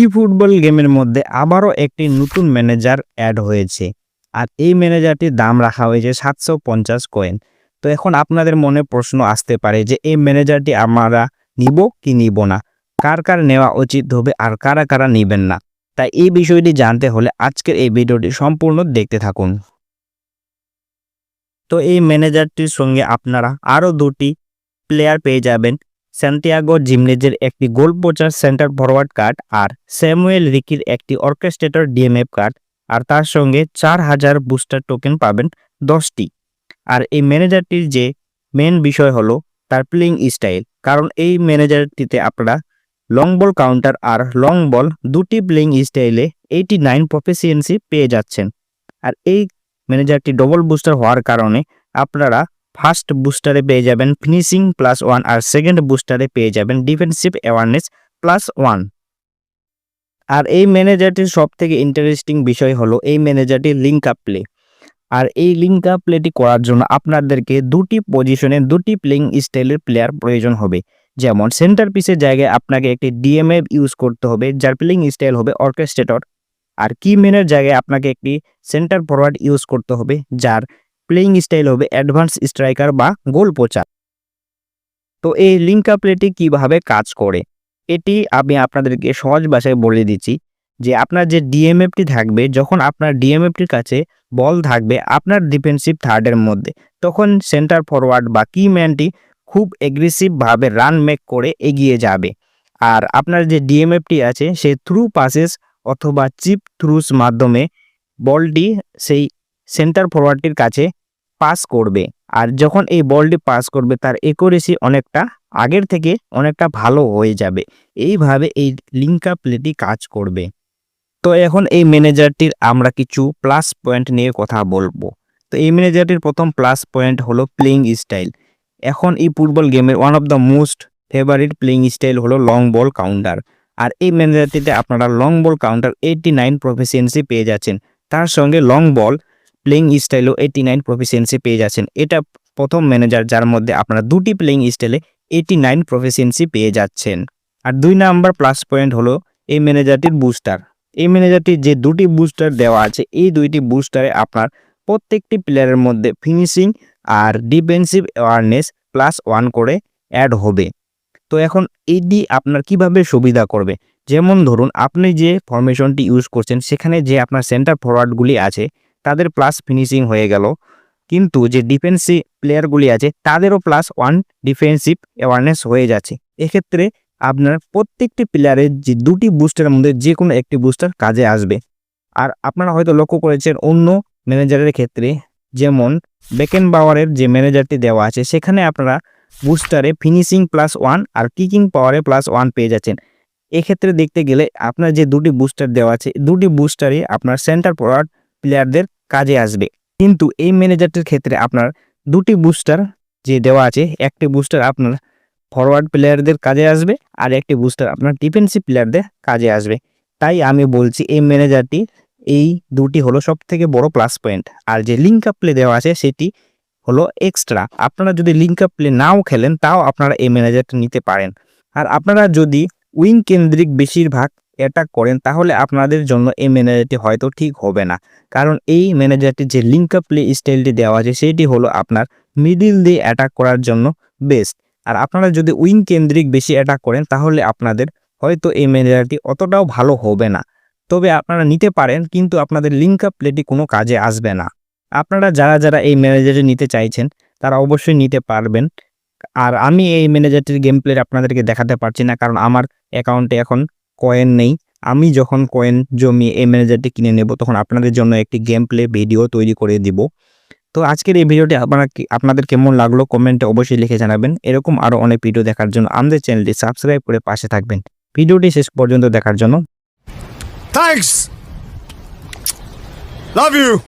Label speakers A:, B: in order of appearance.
A: ই football গেমের মধ্যে আবারও একটি নতুন ম্যানেজার অ্যাড হয়েছে। আর এই ম্যানেজারটির দাম রাখা হয়েছে সাতশো পঞ্চাশ কয়েন তো এখন আপনাদের মনে প্রশ্ন আসতে পারে যে, এই ম্যানেজারটি আমরা নিব কি নিব না? কার কার নেওয়া উচিত হবে আর কারা কারা নেবেন না? তাই এই বিষয়টি জানতে হলে আজকের এই ভিডিওটি সম্পূর্ণ দেখতে থাকুন। তো এই ম্যানেজারটির সঙ্গে আপনারা আরও দুটি প্লেয়ার পেয়ে যাবেন। স্যান্টিয়াগো জিমনেজের একটি goal poacher centre forward card আর স্যামুয়েল রিকির একটি অর্কেস্ট্রেটর ডিএমএফ কার্ড আর তার সঙ্গে চার হাজার বুস্টার টোকেন পাবেন দশটি। আর এই ম্যানেজারটির যে মেন বিষয় হলো তার প্লেইং স্টাইল কারণ এই ম্যানেজারটিতে আপনারা লং বল কাউন্টার আর লং বল দুটি প্লেইং স্টাইলে এইটি নাইন প্রফেসিয়েন্সি পেয়ে যাচ্ছেন। আর এই ম্যানেজারটি ডবল বুস্টার হওয়ার কারণে আপনারা ফার্স্ট বুস্টারে পেয়ে যাবেন ফিনিশিং প্লাস ওয়ান আর সেকেন্ড বুস্টারে পেয়ে যাবেন ডিফেন্সিভ অ্যাওয়ারনেস প্লাস ওয়ান আর এই ম্যানেজারটির সব থেকে ইন্টারেস্টিং বিষয় হলো এই ম্যানেজারটি লিঙ্ক আপ প্লে আর এই লিঙ্ক আপ প্লেটি করার জন্য আপনাদেরকে দুটি পজিশনে দুটি প্লেইং স্টাইলের প্লেয়ার প্রয়োজন হবে। যেমন সেন্টার পিসের জায়গায় আপনাকে একটি ডিএমএফ ইউজ করতে হবে, যার প্লেইং স্টাইল হবে অর্কেস্ট্রেটর আর কি মেনের জায়গায় আপনাকে একটি সেন্টার ফরওয়ার্ড ইউজ করতে হবে, যার প্লেইং স্টাইল হবে অ্যাডভান্স স্ট্রাইকার বা গোল পোচার তো এই লিঙ্ক আপ প্লেটি কীভাবে কাজ করে? এটি আমি আপনাদেরকে সহজ ভাষায় বলে দিচ্ছি যে আপনার যে ডিএমএফটি থাকবে, যখন আপনার ডিএমএফটির কাছে বল থাকবে আপনার ডিফেন্সিভ থার্ডের মধ্যে, তখন সেন্টার ফরওয়ার্ড বা কি ম্যানটি খুব এগ্রেসিভভাবে রান মেক করে এগিয়ে যাবে। আর আপনার যে ডিএমএফটি আছে, সে থ্রু পাসেস অথবা চিপ থ্রুস মাধ্যমে বলটি সেই সেন্টার ফরওয়ার্ডটির কাছে পাস করবে। আর যখন এই বলটি পাস করবে, তার একুরেসি অনেকটা আগের থেকে অনেকটা ভালো হয়ে যাবে। এইভাবে এই লিঙ্কা প্লেটি কাজ করবে। তো এখন এই ম্যানেজারটির আমরা কিছু প্লাস পয়েন্ট নিয়ে কথা বলব। তো এই ম্যানেজারটির প্রথম প্লাস পয়েন্ট হলো প্লেইং স্টাইল এখন এই ফুটবল গেমের one of the most favourite playing style হলো লং বল কাউন্টার আর এই ম্যানেজারটিতে আপনারা long ball counter eighty nine proficiency পেয়ে যাচ্ছেন। তার সঙ্গে লং বল প্লেইং স্টাইলও এইটি নাইন প্রফিসিয়েন্সি পেয়ে যাচ্ছেন। এটা প্রথম ম্যানেজার যার মধ্যে আপনারা দুটি প্লেইং স্টাইলে এইটি নাইন প্রফিসিয়েন্সি পেয়ে যাচ্ছেন। আর দুই নাম্বার প্লাস পয়েন্ট হলো এই ম্যানেজারটির বুস্টার এই ম্যানেজারটির যে দুটি বুস্টার দেওয়া আছে, এই দুইটি বুস্টারে আপনার প্রত্যেকটি প্লেয়ারের মধ্যে ফিনিশিং আর ডিফেন্সিভ অ্যাওয়ারনেস প্লাস ওয়ান করে অ্যাড হবে। তো এখন এটি আপনার কীভাবে সুবিধা করবে? যেমন ধরুন, আপনি যে ফরমেশনটি ইউজ করছেন, সেখানে যে আপনার সেন্টার ফরওয়ার্ডগুলি আছে তাদের প্লাস ফিনিশিং হয়ে গেল। কিন্তু যে ডিফেন্সিভ প্লেয়ারগুলি আছে, তাদেরও প্লাস ওয়ান ডিফেন্সিভ অ্যাওয়ারনেস হয়ে যাচ্ছে। এক্ষেত্রে আপনার প্রত্যেকটি প্লেয়ারের যে দুটি বুস্টারের মধ্যে যে কোনো একটি বুস্টার কাজে আসবে। আর আপনারা হয়তো লক্ষ্য করেছেন অন্য ম্যানেজারের ক্ষেত্রে, যেমন বেকেন বাওয়ারের যে ম্যানেজারটি দেওয়া আছে, সেখানে আপনারা বুস্টারে ফিনিশিং প্লাস ওয়ান আর কিকিং পাওয়ারে প্লাস ওয়ান পেয়ে যাচ্ছেন। এক্ষেত্রে দেখতে গেলে আপনার যে দুটি বুস্টার দেওয়া আছে, দুটি বুস্টারই আপনার সেন্টার ফরওয়ার্ড প্লেয়ারদের কাজে আসবে। কিন্তু এই ম্যানেজারটির ক্ষেত্রে আপনার দুটি বুস্টার যে দেওয়া আছে, একটি বুস্টার আপনার ফরওয়ার্ড প্লেয়ারদের কাজে আসবে আর একটি বুস্টার আপনার ডিফেন্সিভ প্লেয়ারদের কাজে আসবে। তাই আমি বলছি এই ম্যানেজারটি, এই দুটি হলো সব থেকে বড় প্লাস পয়েন্ট। আর যে লিঙ্ক আপ প্লে দেওয়া আছে, সেটি হলো এক্সট্রা আপনারা যদি লিঙ্ক আপ প্লে নাও খেলেন, তাও আপনারা এই ম্যানেজারটা নিতে পারেন। আর আপনারা যদি উইং কেন্দ্রিক বেশিরভাগ অ্যাটাক করেন, তাহলে আপনাদের জন্য এই ম্যানেজারটি হয়তো ঠিক হবে না। কারণ এই ম্যানেজারটি যে লিঙ্ক আপ প্লে স্টাইলটি দেওয়া আছে, সেটি হলো আপনার মিডিল দিয়ে অ্যাটাক করার জন্য বেস্ট আর আপনারা যদি উইং কেন্দ্রিক বেশি অ্যাটাক করেন, তাহলে আপনাদের হয়তো এই ম্যানেজারটি অতটাও ভালো হবে না। তবে আপনারা নিতে পারেন, কিন্তু আপনাদের লিঙ্ক আপ প্লেটি কোনো কাজে আসবে না। আপনারা যারা যারা এই ম্যানেজারটি নিতে চাইছেন, তারা অবশ্যই নিতে পারবেন। আর আমি এই ম্যানেজারটির গেম প্লে আপনাদেরকে দেখাতে পারছি না, কারণ আমার অ্যাকাউন্টে এখন কয়েন নেই। আমি যখন কয়েন জমি এই ম্যানেজারটি কিনে নেব, তখন আপনাদের জন্য একটি গেম প্লে ভিডিও তৈরি করে দিব। তো আজকের এই ভিডিওটি আপনারা আপনাদের কেমন লাগল কমেন্টে অবশ্যই লিখে জানাবেন। এরকম আরও অনেক ভিডিও দেখার জন্য আমাদের চ্যানেলটি সাবস্ক্রাইব করে পাশে থাকবেন। ভিডিওটি শেষ পর্যন্ত দেখার জন্য।
B: Thanks love you.